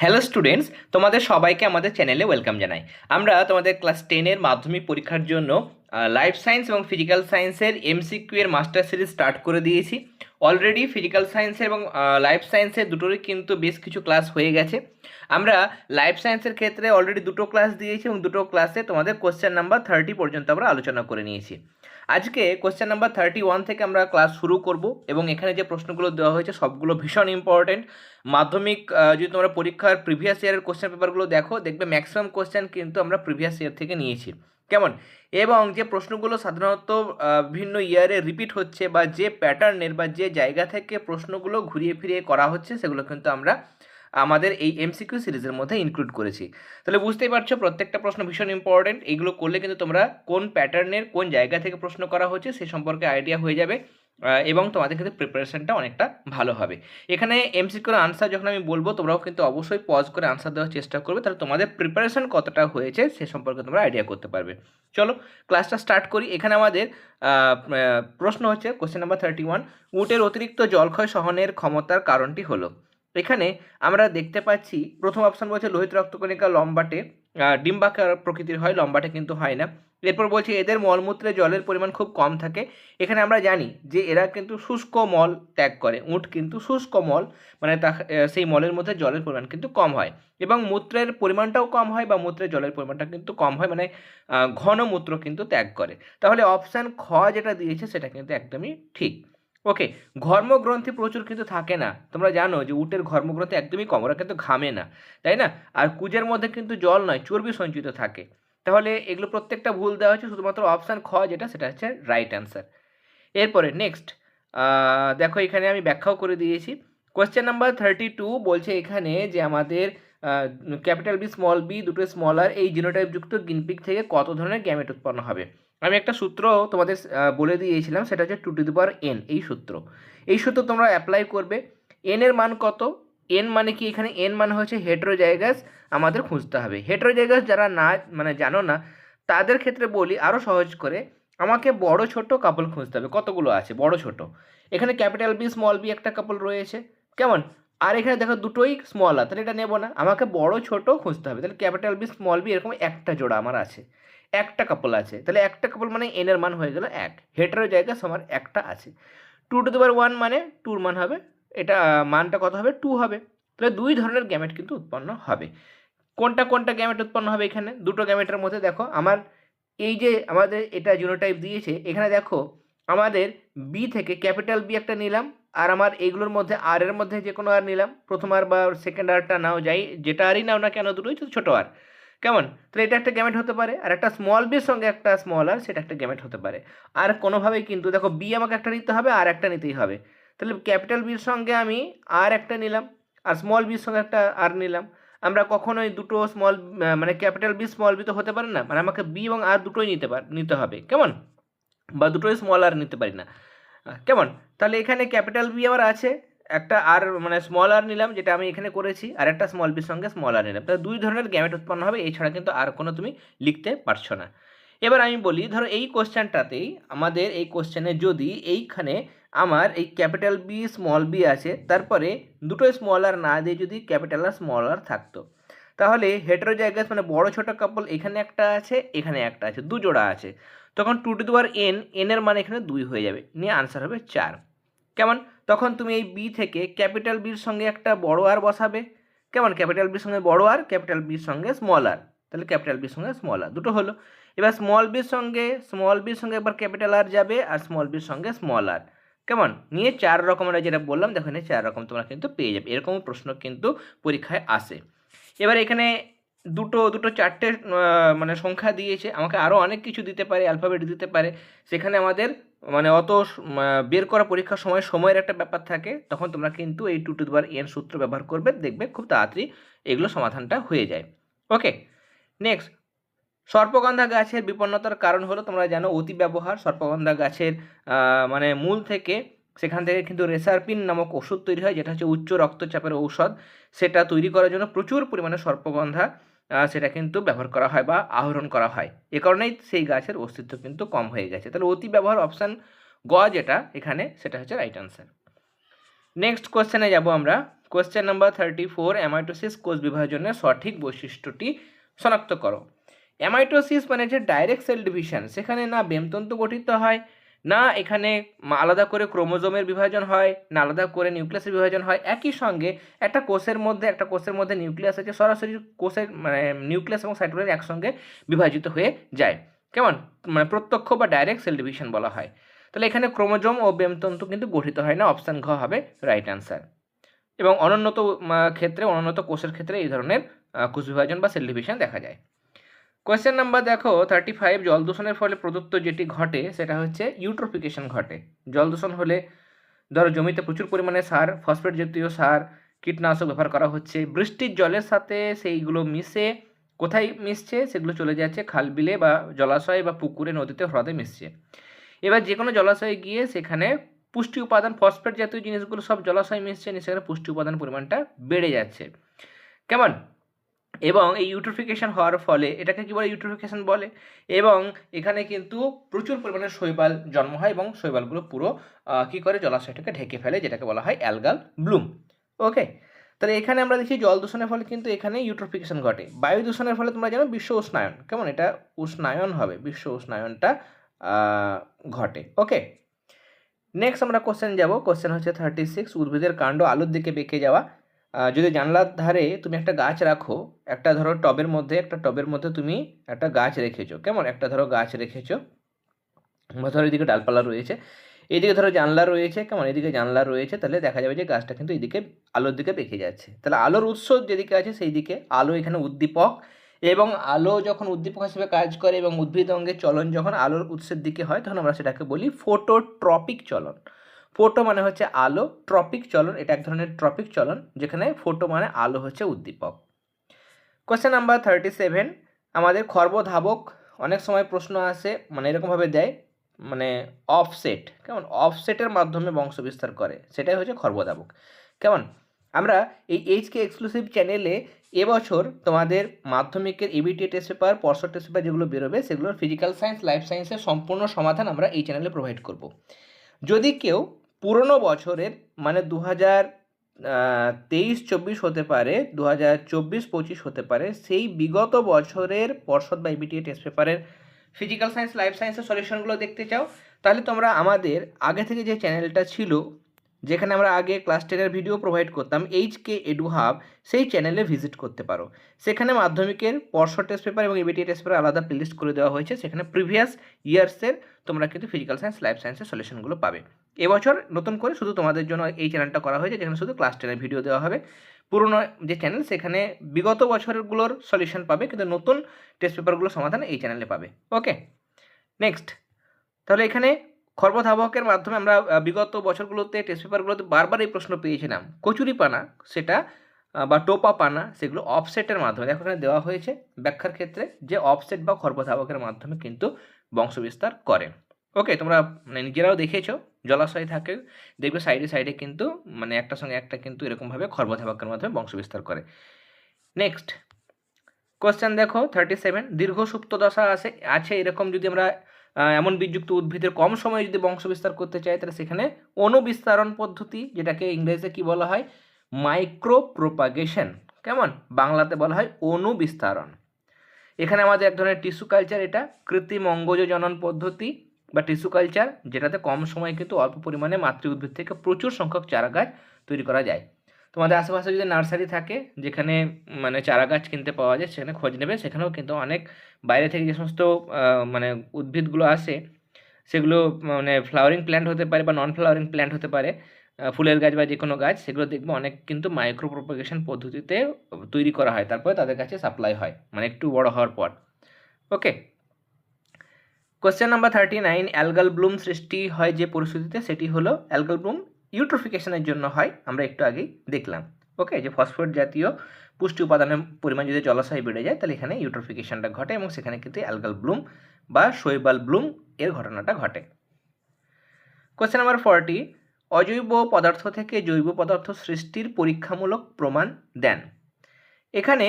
Hello students তোমাদের সবাইকে আমাদের চ্যানেলে ওয়েলকাম জানাই। আমরা তোমাদের ক্লাস টেনের মাধ্যমিক পরীক্ষার জন্য লাইফ সায়েন্স এবং ফিজিক্যাল সায়েন্সের এমসিকিউ এর মাস্টার সিরিজ স্টার্ট করে দিয়েছি। অলরেডি ফিজিক্যাল সায়েন্সের এবং লাইফ সায়েন্সের দুটোরই কিন্তু বেশ কিছু ক্লাস হয়ে গেছে। আমরা লাইফ সায়েন্সের ক্ষেত্রে অলরেডি দুটো ক্লাস দিয়েছি এবং দুটো ক্লাসে তোমাদের কোশ্চেন নাম্বার থার্টি পর্যন্ত আমরা আলোচনা করে নিয়েছি। আজকে কোশ্চেন নাম্বার থার্টি ওয়ান থেকে আমরা ক্লাস শুরু করব এবং এখানে যে প্রশ্নগুলো দেওয়া হয়েছে সবগুলো ভীষণ ইম্পর্টেন্ট মাধ্যমিক যদি তোমরা পরীক্ষার প্রিভিয়াস ইয়ারের কোশ্চেন পেপারগুলো দেখো, দেখবে ম্যাক্সিমাম কোশ্চেন কিন্তু আমরা প্রিভিয়াস ইয়ার থেকে নিয়েছি। কেমন? এবং যে প্রশ্নগুলো সাধারণত ভিন্ন ইয়ারে রিপিট হচ্ছে বা যে প্যাটার্নের বা যে জায়গা থেকে প্রশ্নগুলো ঘুরিয়ে ফিরিয়ে করা হচ্ছে, সেগুলো কিন্তু আমরা আমাদের এই এমসিকিউ সিরিজের মধ্যে ইনক্লুড করেছি। তাহলে বুঝতেই পারছ, প্রত্যেকটা প্রশ্ন ভীষণ ইম্পর্টেন্ট এইগুলো করলে কিন্তু তোমরা কোন প্যাটার্নের কোন জায়গা থেকে প্রশ্ন করা হচ্ছে সে সম্পর্কে আইডিয়া হয়ে যাবে এবং তোমাদের কিন্তু প্রিপারেশনটা অনেকটা ভালো হবে। এখানে এমসিকিউর আনসার যখন আমি বলব, তোমরাও কিন্তু অবশ্যই পজ করে আনসার দেওয়ার চেষ্টা করবে। তাহলে তোমাদের প্রিপারেশন কতটা হয়েছে সে সম্পর্কে তোমরা আইডিয়া করতে পারবে। চলো ক্লাসটা স্টার্ট করি। এখানে আমাদের প্রশ্ন হচ্ছে কোশ্চেন নাম্বার থার্টি ওয়ান উটের অতিরিক্ত জলক্ষয় সহনের ক্ষমতার কারণটি হলো। এখানে আমরা দেখতে পাচ্ছি, প্রথম অপশন বলছে লোহিত রক্তকণিকা লম্বাটে ডিম্বাকার প্রকৃতির হয়, লম্বাটে কিন্তু হয় না। এরপর বলছে এদের মলমূত্রে জলের পরিমাণ খুব কম থাকে। এখানে আমরা জানি যে এরা কিন্তু শুষ্ক মল ত্যাগ করে, উট কিন্তু শুষ্ক মল মানে তা সেই মলের মধ্যে জলের পরিমাণ কিন্তু কম হয়। এবং মূত্রের পরিমাণটাও কম হয় বা মূত্রের জলের পরিমাণটা কিন্তু কম হয় মানে ঘন মূত্র কিন্তু ত্যাগ করে। তাহলে অপশান খ যেটা দিয়েছে সেটা কিন্তু একদমই ঠিক। ওকে ঘর্মগ্রন্থি প্রচুর কিন্তু থাকে না। তোমরা জানো যে উটের ঘর্মগ্রন্থি একদমই কম, ওরা কিন্তু ঘামে না, তাই না? আর কুজের মধ্যে কিন্তু জল নয়, চর্বি সঞ্চিত থাকে। তাহলে এগুলো প্রত্যেকটা ভুল দেওয়া হচ্ছে শুধুমাত্র অপশান খ যেটা, সেটা হচ্ছে রাইট অ্যান্সার এরপরে নেক্সট দেখো এখানে আমি ব্যাখ্যাও করে দিয়েছি। কোয়েশ্চেন নাম্বার থার্টি টু বলছে এখানে যে আমাদের ক্যাপিটাল বি স্মল বি দুটো স্মল আর এই জিনোটাইপযুক্ত গিনপিক থেকে কত ধরনের গ্যামেট উৎপন্ন হবে? আমি একটা সূত্র তোমাদের বলে দিয়েছিলাম, সেটা হচ্ছে two to the power n এই সূত্র। এই সূত্র তোমরা অ্যাপ্লাই করবে। এন এর মান কত? এন মানে কি? এখানে এন মানে হচ্ছে হেট্রোজাইগাস আমাদের খুঁজতে হবে। হেট্রোজাইগাস যারা না মানে জানো না, তাদের ক্ষেত্রে বলি আরও সহজ করে, আমাকে বড় ছোট কাপল খুঁজতে হবে। কতগুলো আছে? বড় ছোট। এখানে ক্যাপিটাল বি স্মল বি একটা কাপল রয়েছে। কেমন? আর এখানে দেখো দুটোই স্মল আর তাহলে এটা নেব না। আমাকে বড় ছোট খুঁজতে হবে। তাহলে ক্যাপিটাল বি স্মল বি এরকম একটা জোড়া আমার আছে। একটা কাপল আছে। তাহলে একটা কাপল মানে এন এর মান হয়ে গেল এক। হেটারের জায়গায় আমার একটা আছে। টু টু দেবার ওয়ান মানে টুর মান হবে। এটা মানটা কত হবে? টু হবে। তাহলে দুই ধরনের গ্যামেট কিন্তু উৎপন্ন হবে। কোনটা কোনটা গ্যামেট উৎপন্ন হবে এখানে? দুটো গ্যামেটের মধ্যে দেখো, আমার এই যে আমাদের এটা জিনোটাইপ দিয়েছে, এখানে দেখো, আমাদের বি থেকে ক্যাপিটাল বি একটা নিলাম, আর আমার এইগুলোর মধ্যে আর এর মধ্যে যে কোনো আর নিলাম। প্রথম আর বা সেকেন্ড আরটা নাও যাই, যেটা আরই নাও না কেন দুটোই ছোটো আর কেমন? তাহলে এটা একটা গ্যামেট হতে পারে, আর একটা স্মল বির সঙ্গে একটা স্মল আর সেটা একটা গ্যামেট হতে পারে। আর কোনোভাবেই কিন্তু, দেখো বি আমাকে একটা নিতে হবে, আর একটা নিতেই হবে। তাহলে ক্যাপিটাল বির সঙ্গে আমি আর একটা নিলাম, আর স্মল বির সঙ্গে একটা আর নিলাম। আমরা কখনোই দুটো স্মল মানে ক্যাপিটাল বি স্মল বি তো হতে পারে না মানে আমাকে বি এবং আর দুটোই নিতে পার, নিতে হবে। কেমন? বা দুটোই স্মল আর নিতে পারি না। কেমন? তাহলে এখানে ক্যাপিটাল বি আমার আছে একটা আর মানে স্মল আর নিলাম, যেটা আমি এখানে করেছি, আর একটা স্মল বির সঙ্গে স্মল আর নিলাম। তাহলে দুই ধরনের গ্যামেট উৎপন্ন হবে এছাড়া কিন্তু আর কোনো তুমি লিখতে পারছ না। এবার আমি বলি, ধরো এই কোশ্চেনটাতেই আমাদের এই কোশ্চেনে যদি এইখানে আমার এই ক্যাপিটাল বি স্মল বি আছে, তারপরে দুটো স্মল আর না দিয়ে যদি ক্যাপিটাল আর স্মল আর থাকতো, তাহলে হেটারোজাইগাস মানে বড় ছোট কাপল এখানে একটা আছে, এখানে একটা আছে, দু জোড়া আছে। তখন টু টু দেওয়ার এন এন এর মান এখানে দুই হয়ে যাবে। নিয়ে আনসার হবে চার। কেমন? তখন তুমি এই বি থেকে ক্যাপিটাল বির সঙ্গে একটা বড় আর বসাবে। কেমন? ক্যাপিটাল বির সঙ্গে বড় আর ক্যাপিটাল বির সঙ্গে স্মল আর তাহলে ক্যাপিটাল বির সঙ্গে স্মল আর দুটো হলো। এবার স্মল বির সঙ্গে স্মল বির সঙ্গে একবার ক্যাপিটাল আর যাবে আর স্মল বির সঙ্গে স্মল আর কেমন? নিয়ে চার রকম আমরা যেটা বললাম, দেখো এখানে চার রকম তোমরা কিন্তু পেয়ে যাবে। এরকম প্রশ্ন কিন্তু পরীক্ষায় আসে। এবার এখানে দুটো দুটো চারটে মানে সংখ্যা দিয়েছে। আমাকে আরও অনেক কিছু দিতে পারে অ্যালফাবেট দিতে পারে। সেখানে আমাদের মানে অত বের করা পরীক্ষার সময় সময়ের একটা ব্যাপার থাকে, তখন তোমরা কিন্তু এই টু টু বার এন সূত্র ব্যবহার করবে, দেখবে খুব তাড়াতাড়ি এগুলো সমাধানটা হয়ে যায়। ওকে নেক্সট সর্পগন্ধা গাছের বিপন্নতার কারণ হলো তোমরা জানো অতি ব্যবহার, সর্পগন্ধা গাছের মানে মূল থেকে সেখান থেকে কিন্তু রেসারপিন নামক ওষুধ তৈরি হয়, যেটা হচ্ছে উচ্চ রক্তচাপের ঔষধ। সেটা তৈরি করার জন্য প্রচুর পরিমাণে সর্পগন্ধা সেটা কিন্তু ব্যবহার করা হয় বা আহরণ করা হয়। এ কারণেই সেই গাছের অস্তিত্ব কিন্তু কম হয়ে গেছে। তাহলে অতি ব্যবহার অপশান গ যেটা, এখানে সেটা হচ্ছে রাইট আনসার নেক্সট কোশ্চেনে যাব আমরা। Question number thirty four amitosis কোষ বিভাজনের সঠিক বৈশিষ্ট্যটি শনাক্ত করো। অ্যামাইটোসিস মানে যে ডাইরেক্ট সেল ডিভিশন সেখানে না বেমতন্তু গঠিত হয় না, এখানে আলাদা করে ক্রোমোজোমের বিভাজন হয়, না, আলাদা করে নিউক্লিয়াসের বিভাজন হয়। একই সঙ্গে একটা কোষের মধ্যে, একটা কোষের মধ্যে নিউক্লিয়াস আছে, সরাসরি কোষের মানে নিউক্লিয়াস এবং সাইটোপ্লাজম একসঙ্গে বিভাজিত হয়ে যায়। কেমন? মানে প্রত্যক্ষ বা ডাইরেক্ট সেল ডিভিশন বলা হয়। তাহলে এখানে ক্রোমোজোম ও বেমতন্তু কিন্তু গঠিত হয় না, অপশান ঘ হবে রাইট অ্যান্সার। এবং অনুন্নত ক্ষেত্রে অনুন্নত কোষের ক্ষেত্রে এই ধরনের কোষ বিভাজন বা সেল ডিভিশন দেখা যায়। কোয়েশ্চেন নাম্বার দেখো থার্টি ফাইভ জল দূষণের ফলে প্রদত্ত যেটি ঘটে, সেটা হচ্ছে ইউট্রোফিকেশন ঘটে। জল দূষণ হলে ধরো জমিতে প্রচুর পরিমাণে সার ফসফেট জাতীয় সার, কীটনাশক ব্যবহার করা হচ্ছে। বৃষ্টির জলের সাথে সেইগুলো মিশে কোথায় মিশছে? সেগুলো চলে যাচ্ছে খাল বিলে বা জলাশয় বা পুকুরে, নদীতে, হ্রদে মিশছে। এবার যে কোনো জলাশয়ে গিয়ে সেখানে পুষ্টি উপাদান ফসফেট জাতীয় জিনিসগুলো সব জলাশয় মিশছে, সেখানে পুষ্টি উপাদান পরিমাণটা বেড়ে যাচ্ছে। কেমন? এবং এই ইউট্রোফিকেশন হওয়ার ফলে এটাকে কী বলে ইউট্রোফিকেশন বলে? এবং এখানে কিন্তু প্রচুর পরিমাণে শৈবাল জন্ম হয় এবং শৈবালগুলো পুরো কি করে? জলাশয়টাকে ঢেকে ফেলে, যেটাকে বলা হয় অ্যালগাল ব্লুম ওকে তাহলে এখানে আমরা দেখি জল দূষণের ফলে কিন্তু এখানে ইউট্রোফিকেশন ঘটে। বায়ু দূষণের ফলে তোমরা জানো বিশ্ব উষ্ণায়ন। কেমন? এটা উষ্ণায়ন হবে, বিশ্ব উষ্ণায়নটা ঘটে। ওকে নেক্সট আমরা কোশ্চেন যাব। কোশ্চেন হচ্ছে থার্টি সিক্স উদ্ভিদের কাণ্ড আলুর দিকে বেঁকে যাওয়া। যদি জানলার ধারে তুমি একটা গাছ রাখো, একটা ধরো টবের মধ্যে, একটা টবের মধ্যে তুমি একটা গাছ রেখেছো। কেমন? একটা ধরো গাছ রেখেছো বা ধরো এদিকে ডালপালা রয়েছে, এদিকে ধরো জানলা রয়েছে, কেমন? এদিকে জানলা রয়েছে, তাহলে দেখা যাবে যে গাছটা কিন্তু এদিকে আলোর দিকে বেঁকে যাচ্ছে। তাহলে আলোর উৎস যেদিকে আছে সেই দিকে আলো এখানে উদ্দীপক এবং আলো যখন উদ্দীপক হিসেবে কাজ করে এবং উদ্ভিদ অঙ্গের চলন যখন আলোর উৎসের দিকে হয়, তখন আমরা সেটাকে বলি ফোটোট্রপিক চলন। ফোটো মানে হচ্ছে আলো, ট্রপিক চলন, এটা এক ধরনের ট্রপিক চলন, যেখানে ফোটো মানে আলো হচ্ছে উদ্দীপক। কোয়েশ্চেন নাম্বার থার্টি সেভেন আমাদের খর্বধাবক অনেক সময় প্রশ্ন আসে মানে এরকমভাবে দেয় মানে অফসেট কেমন? অফসেটের মাধ্যমে বংশ বিস্তার করে, সেটাই হচ্ছে খর্বধাবক। কেমন? আমরা এই এইচকে এক্সক্লুসিভ চ্যানেলে এবছর তোমাদের মাধ্যমিকের ইবিটি টেস্ট পেপার পরশো টেস্ট পেপার যেগুলো বেরোবে, সেগুলোর ফিজিক্যাল সায়েন্স লাইফ সায়েন্সের সম্পূর্ণ সমাধান আমরা এই চ্যানেলে প্রোভাইড করব। যদি কেউ পুরনো বছরের মানে দু হাজার তেইশ, চব্বিশ হতে পারে দু হাজার চব্বিশ, পঁচিশ হতে পারে, সেই বিগত বছরের পর্ষদ বা ইবিটিএ টেস্ট পেপারের ফিজিক্যাল সায়েন্স লাইফ সায়েন্সের সলিউশনগুলো দেখতে চাও, তাহলে তোমরা আমাদের আগে থেকে যে চ্যানেলটা ছিল যেখানে আমরা আগে ক্লাস টেনের ভিডিও প্রোভাইড করতাম এইচ কে এডু হাব সেই চ্যানেলে ভিজিট করতে পারো। সেখানে মাধ্যমিকের পর্ষদ টেস্ট পেপার এবং ইবিটি টেস্ট পেপার আলাদা প্লেলিস্ট করে দেওয়া হয়েছে। সেখানে প্রিভিয়াস ইয়ার্সের তোমরা কিন্তু ফিজিক্যাল সায়েন্স লাইফ সায়েন্সের সলিউশনগুলো পাবে। এবছর নতুন করে শুধু তোমাদের জন্য এই চ্যানেলটা করা হয়েছে, যেখানে শুধু ক্লাস টেনের ভিডিও দেওয়া হবে। পুরনো যে চ্যানেল সেখানে বিগত বছরগুলোর সলিউশন পাবে, কিন্তু নতুন টেস্ট পেপারগুলোর সমাধান এই চ্যানেলে পাবে। ওকে নেক্সট তাহলে এখানে খর্বধাবকের মাধ্যমে আমরা বিগত বছরগুলোতে টেস্ট পেপারগুলোতে বারবার এই প্রশ্ন পেয়েছিলাম। কচুরিপানা, সেটা বা টোপা পানা সেগুলো অফসেটের মাধ্যমে। দেখো এখানে দেওয়া হয়েছে ব্যাখ্যার ক্ষেত্রে যে অফসেট বা খর্বধাবকের মাধ্যমে কিন্তু বংশবিস্তার করে। ওকে তোমরা মানে নিজেরাও দেখেছ, জলাশয় থাকে, দেখবে সাইডে সাইডে কিন্তু মানে একটার সঙ্গে একটা কিন্তু এরকমভাবে খর্বধাবকের মাধ্যমে বংশবিস্তার করে। নেক্সট কোশ্চেন দেখো থার্টি সেভেন দীর্ঘ সুপ্ত দশা আছে আছে এরকম যদি আমরা এমন বীজযুক্ত উদ্ভিদের কম সময়ে যদি বংশবিস্তার করতে চায়, তাহলে সেখানে অনুবিস্তারণ পদ্ধতি, যেটাকে ইংরেজিতে কি বলা হয়? মাইক্রো প্রোপাগেশন কেমন? বাংলাতে বলা হয় অনুবিস্তারণ। এখানে আমাদের এক ধরনের টিস্যু কালচার এটা, কৃত্রিম অঙ্গজ জনন পদ্ধতি বা টিস্যু কালচার, যেটাতে কম সময়ে কিন্তু অল্প পরিমাণে মাতৃ উদ্ভিদ থেকে প্রচুর সংখ্যক চারা গাছ তৈরি করা যায়। তোমাদের আশেপাশে যদি নার্সারি থাকে, যেখানে মানে চারা গাছ কিনতে পাওয়া যায়, সেখানে খোঁজ নেবে, সেখানেও কিন্তু অনেক বাইরে থেকে যে সমস্ত মানে উদ্ভিদগুলো আসে, সেগুলো মানে ফ্লাওয়ারিং প্ল্যান্ট হতে পারে বা নন ফ্লাওয়ারিং প্ল্যান্ট হতে পারে ফুলের গাছ বা যে কোনো গাছ, সেগুলো দেখবে অনেক কিন্তু মাইক্রো প্রোপাগেশন পদ্ধতিতে তৈরি করা হয়, তারপরে তাদের কাছে সাপ্লাই হয় মানে একটু বড় হওয়ার পর। Okay question number thirty nine algal bloom সৃষ্টি হয় যে পরিস্থিতিতে, সেটি হলো অ্যালগাল ব্লুম ইউট্রোফিকেশনের জন্য হয়, আমরা একটু আগেই দেখলাম। ওকে, যে ফসফেট জাতীয় পুষ্টি উপাদানের পরিমাণ যদি জলাশয় বেড়ে যায়, তাহলে এখানে ইউট্রোফিকেশনটা ঘটে এবং সেখানে কিন্তু অ্যালগাল ব্লুম বা শৈবাল ব্লুম এর ঘটনাটা ঘটে। কোশ্চেন নাম্বার ফর্টি অজৈব পদার্থ থেকে জৈব পদার্থ সৃষ্টির পরীক্ষামূলক প্রমাণ দেন। এখানে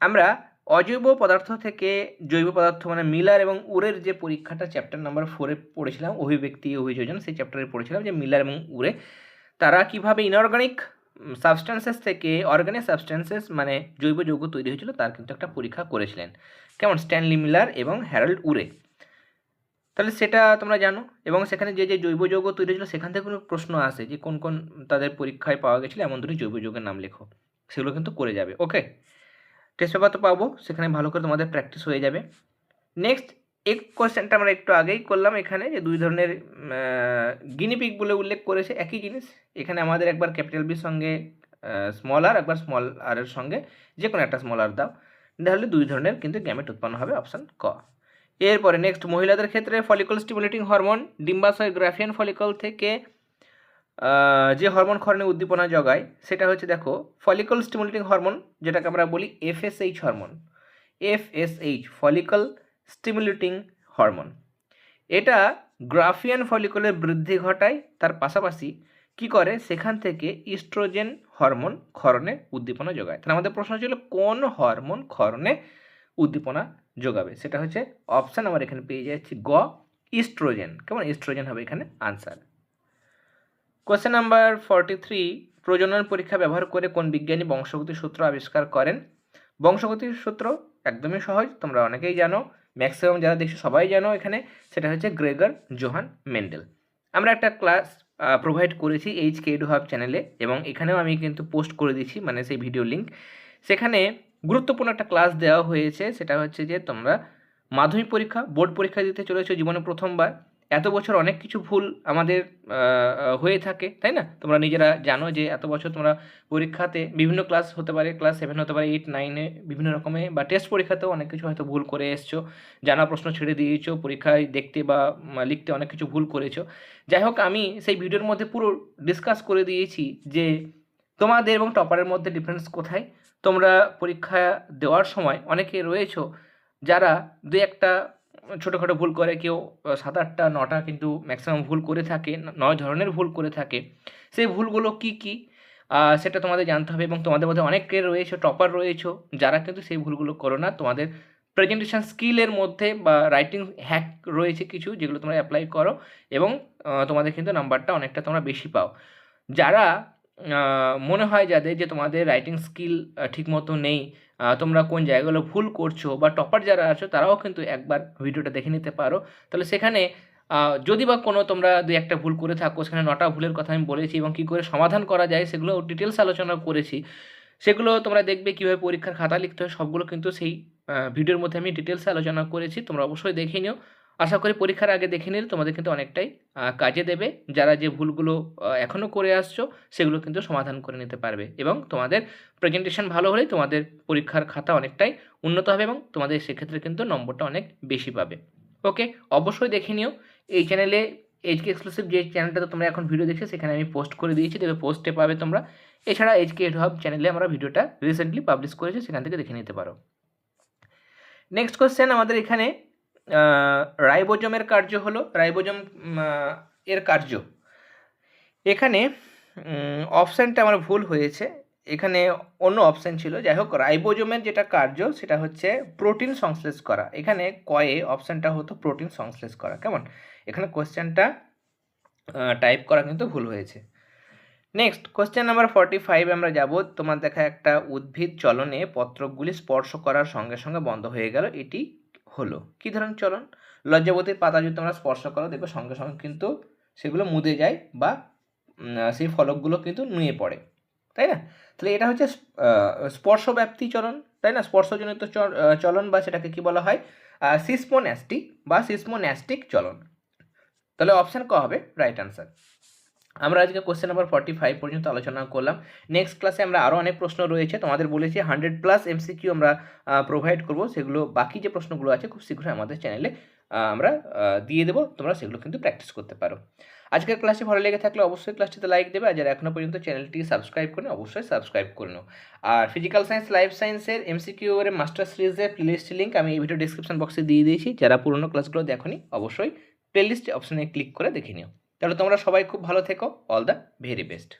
আমরা অজৈব পদার্থ থেকে জৈব পদার্থ মানে মিলার এবং উরের যে পরীক্ষাটা চ্যাপ্টার নাম্বার ফোরে পড়েছিলাম, অভিব্যক্তি, অভিযোজন, সেই চ্যাপ্টারে পড়েছিলাম যে মিলার এবং উরে, তারা কীভাবে ইনঅর্গানিক সাবস্টেন্সেস থেকে অর্গানিক সাবস্টেন্সেস মানে জৈব যৌগ তৈরি হয়েছিল তার কিন্তু একটা পরীক্ষা করেছিলেন। কেমন? স্ট্যানলি মিলার এবং হ্যারল্ড উরে তাহলে সেটা তোমরা জানো এবং সেখানে যে যে জৈব যৌগ তৈরি হয়েছিল, সেখান থেকে কোনো প্রশ্ন আসে যে কোন কোন তাদের পরীক্ষায় পাওয়া গেছিল, এমন দুটি জৈব যৌগের নাম লেখো। সেগুলো কিন্তু করে যাবে ওকে টেস্ট পেপার তো পাবো, সেখানে ভালো করে তোমাদের প্র্যাকটিস হয়ে যাবে। নেক্সট এক কোয়েশ্চেনটা আমরা একটু আগেই করলাম এখানে, যে দুই ধরনের গিনিপিক বলে উল্লেখ করেছে, একই জিনিস। এখানে আমাদের একবার ক্যাপিটাল বির সঙ্গে স্মল আর একবার স্মল আর এর সঙ্গে যে কোনো একটা স্মল আর দাও। তাহলে দুই ধরনের কিন্তু গ্যামেট উৎপন্ন হবে অপশান ক। এরপরে নেক্সট মহিলাদের ক্ষেত্রে ফলিকল স্টিমুলেটিং হরমোন ডিম্বাশয় গ্রাফিয়ান ফলিকল থেকে যে হরমোন ক্ষরণে উদ্দীপনা জগায়, সেটা হচ্ছে দেখো ফলিকল স্টিমুলেটিং হরমোন যেটাকে আমরা বলি FSH hormone FSH follicle stimulating hormone এটা গ্রাফিয়ান ফলিকলের বৃদ্ধি ঘটায়, তার পাশাপাশি কি করে? সেখান থেকে ইস্ট্রোজেন হরমোন ক্ষরণে উদ্দীপনা যোগায় তাহলে আমাদের প্রশ্ন ছিল, কোন হরমোন ক্ষরণে উদ্দীপনা যোগাবে সেটা হচ্ছে অপশান আমার এখানে পেয়ে যাচ্ছি গ ইস্ট্রোজেন কেমন ইস্ট্রোজেন হবে এখানে? Answer question number forty three প্রজনন পরীক্ষা ব্যবহার করে কোন বিজ্ঞানী বংশগতি সূত্র আবিষ্কার করেন? বংশগতির সূত্র একদমই সহজ, তোমরা অনেকেই জানো ম্যাক্সিমাম যারা দেখছ সবাই জানো এখানে, সেটা হচ্ছে গ্রেগর জোহান মেন্ডেল। আমরা একটা ক্লাস প্রোভাইড করেছি এইচ কে ডু হাব চ্যানেলে এবং এখানেও আমি কিন্তু পোস্ট করে দিচ্ছি মানে সেই ভিডিও লিঙ্ক সেখানে গুরুত্বপূর্ণ একটা ক্লাস দেওয়া হয়েছে, সেটা হচ্ছে যে তোমরা মাধ্যমিক পরীক্ষা বোর্ড পরীক্ষা দিতে চলেছো জীবনে প্রথমবার এত বছর অনেক কিছু ভুল আমাদের হয়ে থাকে, তাই না? তোমরা নিজেরা জানো যে এত বছর তোমরা পরীক্ষাতে বিভিন্ন ক্লাস হতে পারে ক্লাস সেভেন হতে পারে এইট নাইনে বিভিন্ন রকমে বা টেস্ট পরীক্ষাতেও অনেক কিছু হয়তো ভুল করে এসছো, জানা প্রশ্ন ছেড়ে দিয়েছ, পরীক্ষায় দেখতে বা লিখতে অনেক কিছু ভুল করেছ। যাই হোক, আমি সেই ভিডিওর মধ্যে পুরো ডিসকাস করে দিয়েছি যে তোমাদের এবং টপারের মধ্যে ডিফারেন্স কোথায়? তোমরা পরীক্ষা দেওয়ার সময় অনেকে রয়েছো যারা দু একটা ছোটোখাটো ভুল করে কেউ সাত আটটা নটা কিন্তু ম্যাক্সিমাম ভুল করে থাকে নয় ধরনের ভুল করে থাকে। সেই ভুলগুলো কি কি? সেটা তোমাদের জানতে হবে এবং তোমাদের মধ্যে অনেকে রয়েছে টপার রয়েছে, যারা কিন্তু সেই ভুলগুলো করো না। তোমাদের প্রেজেন্টেশন স্কিলের মধ্যে বা রাইটিং হ্যাক রয়েছে কিছু, যেগুলো তোমরা অ্যাপ্লাই করো এবং তোমাদের কিন্তু নাম্বারটা অনেকটা তোমরা বেশি পাও। যারা মনে হয় যাদের যে তোমাদের রাইটিং স্কিল ঠিকমতো নেই তোমরা কোন জায়গাগুলো ভুল করছ বা টপার যারা আছো তারাও কিন্তু একবার ভিডিওটা দেখে নিতে পারো। তাহলে সেখানে যদি বা কোনো তোমরা দু একটা ভুল করে থাকো, সেখানে নটা ভুলের কথা আমি বলেছি এবং কী করে সমাধান করা যায় সেগুলো ডিটেলস আলোচনা করেছি, সেগুলো তোমরা দেখবে কীভাবে পরীক্ষার খাতা লিখতে হয়, সবগুলো কিন্তু সেই ভিডিওর মধ্যে আমি ডিটেলসে আলোচনা করেছি, তোমরা অবশ্যই দেখে নিও। আশা করি পরীক্ষার আগে দেখে নিলে তোমাদের কিন্তু অনেকটাই কাজে দেবে। যারা যে ভুলগুলো এখনও করে আসছো, সেগুলো কিন্তু সমাধান করে নিতে পারবে এবং তোমাদের প্রেজেন্টেশন ভালো হলেই তোমাদের পরীক্ষার খাতা অনেকটাই উন্নত হবে এবং তোমাদের সেক্ষেত্রে কিন্তু নম্বরটা অনেক বেশি পাবে। ওকে, অবশ্যই দেখে নিও। এই চ্যানেলে এইচকে এক্সক্লুসিভ যে চ্যানেলটাতে তোমরা এখন ভিডিও দেখছ, সেখানে আমি পোস্ট করে দিয়েছি দেখবে পোস্টে পাবে তোমরা। এছাড়া এইচকে হাব চ্যানেলে আমরা ভিডিওটা রিসেন্টলি পাবলিশ করেছি, সেখান থেকে দেখে নিতে পারো। নেক্সট কোশ্চেন আমাদের এখানে রাইবোজমের কার্য হলো, রাইবোজম এর কার্য। এখানে অপশানটা আমার ভুল হয়েছে। এখানে অন্য অপশান ছিল। যাই হোক, রাইবোজোমের যেটা কার্য, সেটা হচ্ছে প্রোটিন সংশ্লেষ করা। এখানে কয়ে অপশানটা হতো প্রোটিন সংশ্লেষ করা। কেমন? এখানে কোয়েশ্চেনটা টাইপ করা কিন্তু ভুল হয়েছে। Next, question number forty five, আমরা যাব। তোমার দেখা একটা উদ্ভিদ চলনে পত্রকগুলি স্পর্শ করার সঙ্গে সঙ্গে বন্ধ হয়ে গেল। এটি হলো। কী ধরনের চলন? লজ্জাবতীর পাতা যদি তোমরা স্পর্শ করো দেখবে সঙ্গে সঙ্গে কিন্তু সেগুলো মুদে যায় বা সেই ফলকগুলো কিন্তু নুয়ে পড়ে। তাই না? তাহলে এটা হচ্ছে আহ, স্পর্শব্যাপ্তি চলন তাই না? স্পর্শজনিত চল- চলন বা সেটাকে কি বলা হয়? সিসমোন্যাস্টিক বা সিসমোন্যাস্টিক চলন। তাহলে অপশান ক হবে? Right answer. আমরা আজকে কোশ্চেন নাম্বার ফর্টি ফাইভ পর্যন্ত আলোচনা করলাম। নেক্সট ক্লাসে আমরা আরও অনেক প্রশ্ন রয়েছে, তোমাদের বলেছি হান্ড্রেড প্লাস এমসিকিউ আমরা প্রোভাইড করব। সেগুলো, বাকি যে প্রশ্নগুলো আছে, খুব শীঘ্রই আমাদের চ্যানেলে আমরা দিয়ে দেবো। তোমরা সেগুলো কিন্তু প্র্যাকটিস করতে পারো। আজকের ক্লাসটি ভালো লেগে থাকলে অবশ্যই ক্লাসটিতে লাইক দেবে। আর যারা এখনও পর্যন্ত চ্যানেলটি সাবস্ক্রাইব করেন, অবশ্যই সাবস্ক্রাইব করে নাও। আর ফিজিক্যাল সায়েন্স লাইফ সায়েন্সের এমসিকিউ এর মাস্টার সিরিজের প্লেলিস্ট লিঙ্ক আমি এই ভিডিও ডিসক্রিপশন বক্সে দিয়ে দিয়েছি। যারা পুরনো ক্লাসগুলো দেখোনি, অবশ্যই প্লেলিস্ট অপশনে ক্লিক করে দেখে নিও। তাহলে তোমরা সবাই খুব ভালো থেকো। All the very best